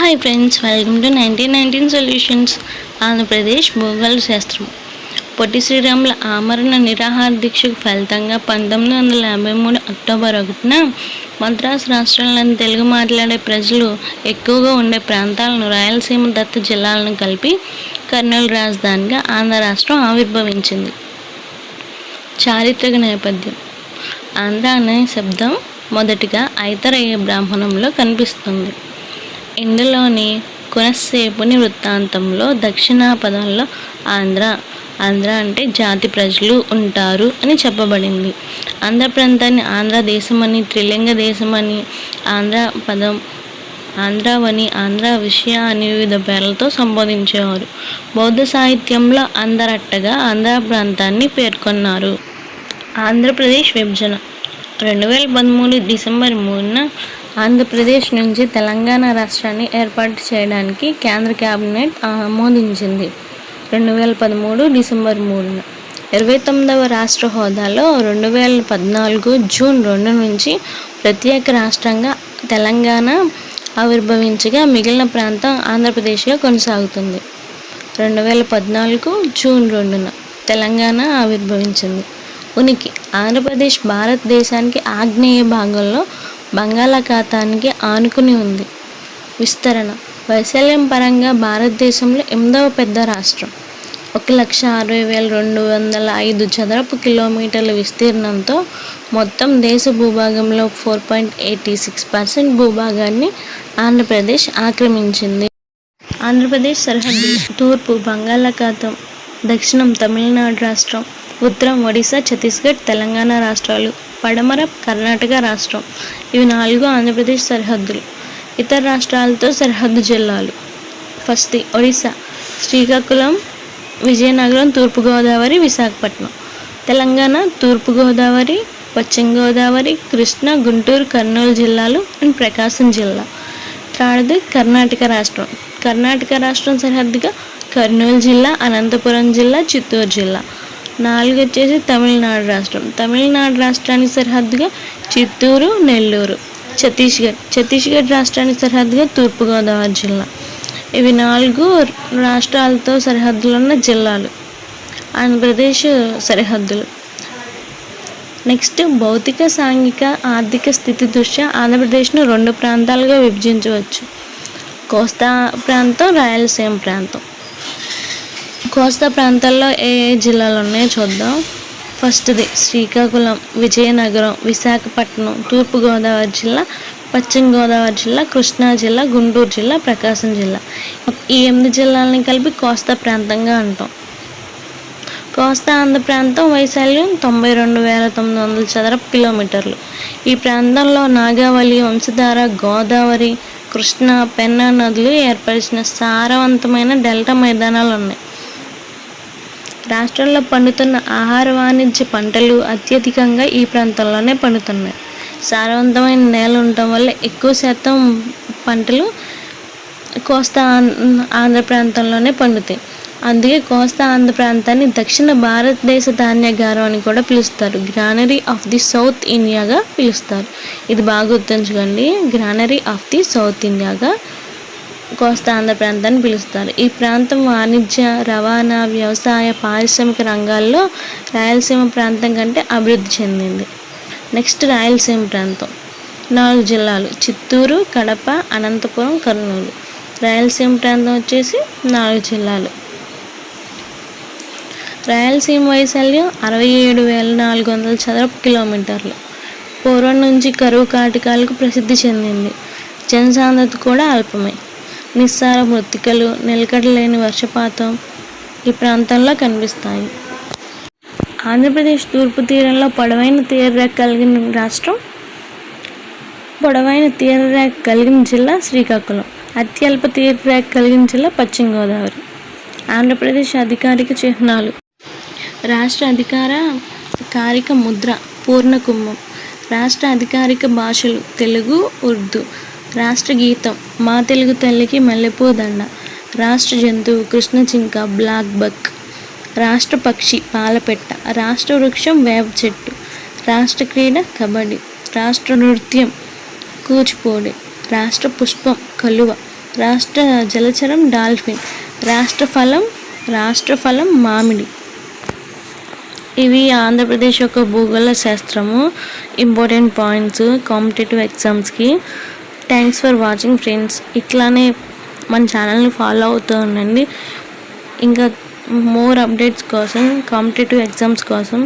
Hi friends welcome to nineteen nineteen solutions Andhra Pradesh భూగోళ శాస్త్రం. పొట్టి శ్రీరాముల ఆమరణ నిరాహార దీక్షకు ఫలితంగా పంతొమ్మిది వందల యాభై మూడు అక్టోబర్ ఒకటిన మద్రాసు రాష్ట్రంలోని తెలుగు మాట్లాడే ప్రజలు ఎక్కువగా ఉండే ప్రాంతాలను రాయలసీమ దత్త జిల్లాలను కలిపి కర్నూలు రాజధానిగా ఆంధ్ర రాష్ట్రం ఆవిర్భవించింది. చారిత్రక నేపథ్యం. ఆంధ్ర అనే శబ్దం మొదటిగా ఐతరయ్య బ్రాహ్మణంలో కనిపిస్తుంది. ఇందులోని కునసేపుని వృత్తాంతంలో దక్షిణాపదంలో ఆంధ్ర. ఆంధ్ర అంటే జాతి ప్రజలు ఉంటారు అని చెప్పబడింది. ఆంధ్ర ప్రాంతాన్ని ఆంధ్ర దేశమని త్రిలింగ దేశమని ఆంధ్ర పదం ఆంధ్రావని ఆంధ్ర విషయ అని వివిధ పేర్లతో సంబోధించేవారు. బౌద్ధ సాహిత్యంలో అందరట్టగా ఆంధ్ర ప్రాంతాన్ని పేర్కొన్నారు. ఆంధ్రప్రదేశ్ విభజన రెండు వేల పదమూడు డిసెంబర్ మూడున ఆంధ్రప్రదేశ్ నుంచి తెలంగాణ రాష్ట్రాన్ని ఏర్పాటు చేయడానికి కేంద్ర కేబినెట్ ఆమోదించింది. రెండు వేల పదమూడు డిసెంబర్ మూడున. ఇరవై తొమ్మిదవ రాష్ట్ర హోదాలో రెండు వేల పద్నాలుగు జూన్ రెండు నుంచి ప్రత్యేక రాష్ట్రంగా తెలంగాణ ఆవిర్భవించగా మిగిలిన ప్రాంతం ఆంధ్రప్రదేశ్గా కొనసాగుతుంది. రెండు వేల పద్నాలుగు జూన్ రెండున తెలంగాణ ఆవిర్భవించింది. ఉనికి ఆంధ్రప్రదేశ్ భారతదేశానికి ఆగ్నేయ భాగంలో బంగాళాఖాతానికి ఆనుకుని ఉంది. విస్తరణ. వైశాల్యం పరంగా భారతదేశంలో ఎనిమిదవ పెద్ద రాష్ట్రం. ఒక లక్ష అరవై వేల రెండు వందల ఐదు చదరపు కిలోమీటర్ల విస్తీర్ణంతో మొత్తం దేశ భూభాగంలో four point eighty six percent భూభాగాన్ని ఆంధ్రప్రదేశ్ ఆక్రమించింది. ఆంధ్రప్రదేశ్ సరిహద్దు తూర్పు బంగాళాఖాతం దక్షిణం తమిళనాడు రాష్ట్రం ఉత్తరం ఒడిశా ఛత్తీస్గఢ్ తెలంగాణ రాష్ట్రాలు. పడమర కర్ణాటక రాష్ట్రం. ఇవి నాలుగు ఆంధ్రప్రదేశ్ సరిహద్దులు. ఇతర రాష్ట్రాలతో సరిహద్దు జిల్లాలు. ఫస్ట్ ఒడిశా శ్రీకాకుళం విజయనగరం తూర్పుగోదావరి విశాఖపట్నం. తెలంగాణ తూర్పుగోదావరి పశ్చిమ గోదావరి కృష్ణ గుంటూరు కర్నూలు జిల్లాలు అండ్ ప్రకాశం జిల్లా. థర్డ్ కర్ణాటక రాష్ట్రం. కర్ణాటక రాష్ట్రం సరిహద్దుగా కర్నూలు జిల్లా అనంతపురం జిల్లా చిత్తూరు జిల్లా. నాలుగు వచ్చేసి తమిళనాడు రాష్ట్రం. తమిళనాడు రాష్ట్రానికి సరిహద్దుగా చిత్తూరు నెల్లూరు ఛత్తీస్గఢ్. ఛత్తీస్గఢ్ రాష్ట్రానికి సరిహద్దుగా తూర్పుగోదావరి జిల్లా. ఇవి నాలుగు రాష్ట్రాలతో సరిహద్దులు ఉన్న జిల్లాలు. ఆంధ్రప్రదేశ్ సరిహద్దులు. నెక్స్ట్ భౌతిక సాంఘిక ఆర్థిక స్థితి దృష్ట్యా ఆంధ్రప్రదేశ్ను రెండు ప్రాంతాలుగా విభజించవచ్చు. కోస్తా ప్రాంతం రాయలసీమ ప్రాంతం. కోస్తా ప్రాంతాల్లో ఏ ఏ జిల్లాలు ఉన్నాయో చూద్దాం. ఫస్ట్ది శ్రీకాకుళం విజయనగరం విశాఖపట్నం తూర్పుగోదావరి జిల్లా పశ్చిమ గోదావరి జిల్లా కృష్ణా జిల్లా గుంటూరు జిల్లా ప్రకాశం జిల్లా. ఈ ఎనిమిది జిల్లాలని కలిపి కోస్తా ప్రాంతంగా అంటాం. కోస్తా ఆంధ్ర ప్రాంతం వైశాల్యం తొంభై రెండు వేల తొమ్మిది వందల చదరపు కిలోమీటర్లు. ఈ ప్రాంతంలో నాగావళి వంశధార గోదావరి కృష్ణ పెన్నా నదులు ఏర్పరిచిన సారవంతమైన డెల్టా మైదానాలు ఉన్నాయి రాష్ట్రంలో పండుతున్న ఆహార వాణిజ్య పంటలు అత్యధికంగా ఈ ప్రాంతంలోనే పండుతున్నాయి. సారవంతమైన నేల ఉండటం వల్ల ఎక్కువ శాతం పంటలు కోస్తా ఆంధ్ర ప్రాంతంలోనే పండుతాయి. అందుకే కోస్తా ఆంధ్ర ప్రాంతాన్ని దక్షిణ భారతదేశ ధాన్యాగారం అని కూడా పిలుస్తారు. గ్రానరీ ఆఫ్ ది సౌత్ ఇండియాగా పిలుస్తారు. ఇది బాగా గుర్తుంచుకోండి. గ్రానరీ ఆఫ్ ది సౌత్ ఇండియాగా కోస్తా ఆంధ్ర ప్రాంతాన్ని పిలుస్తారు. ఈ ప్రాంతం వాణిజ్య రవాణా వ్యవసాయ పారిశ్రామిక రంగాల్లో రాయలసీమ ప్రాంతం కంటే అభివృద్ధి చెందింది. నెక్స్ట్ రాయలసీమ ప్రాంతం. నాలుగు జిల్లాలు చిత్తూరు కడప అనంతపురం కర్నూలు. రాయలసీమ ప్రాంతం వచ్చేసి నాలుగు జిల్లాలు. రాయలసీమ వైశాల్యం అరవై ఏడు వేల నాలుగు వందల చదరపు కిలోమీటర్లు. పూర్వం నుంచి కరువు కాటకాలకు ప్రసిద్ధి చెందింది. జనసాంద్రత కూడా అల్పమే. నిస్సార మృతికలు నిలకడలేని వర్షపాతం ఈ ప్రాంతంలో కనిపిస్తాయి. ఆంధ్రప్రదేశ్ తూర్పు తీరంలో పొడవైన తీరరేఖ కలిగిన రాష్ట్రం పొడవైన తీరరేఖ కలిగిన జిల్లా శ్రీకాకుళం. అత్యల్ప తీరరేఖ కలిగిన జిల్లా పశ్చిమ గోదావరి ఆంధ్రప్రదేశ్ అధికారిక చిహ్నాలు. రాష్ట్ర అధికార కారిక ముద్ర పూర్ణ కుంభం రాష్ట్ర అధికారిక భాషలు తెలుగు ఉర్దూ. రాష్ట్ర గీతం మా తెలుగు తల్లికి మల్లెపూ దండ రాష్ట్ర జంతువు కృష్ణ చింక బ్లాక్ బక్. రాష్ట్ర పక్షి పాలపెట్ట. రాష్ట్ర వృక్షం వేప చెట్టు. రాష్ట్ర క్రీడ కబడ్డీ. రాష్ట్ర నృత్యం కూచిపూడి. రాష్ట్ర పుష్పం కలువ. రాష్ట్ర జలచరం డాల్ఫిన్. రాష్ట్ర ఫలం రాష్ట్ర ఫలం మామిడి. ఇవి ఆంధ్రప్రదేశ్ యొక్క భూగోళ శాస్త్రము. ఇంపార్టెంట్ పాయింట్స్ కాంపిటేటివ్ ఎగ్జామ్స్కి థ్యాంక్స్ ఫర్ వాచింగ్ ఫ్రెండ్స్ ఇట్లానే మన ఛానల్ని ఫాలో అవుతూ ఉండండి. ఇంకా మోర్ అప్డేట్స్ కోసం కాంపిటేటివ్ ఎగ్జామ్స్ కోసం.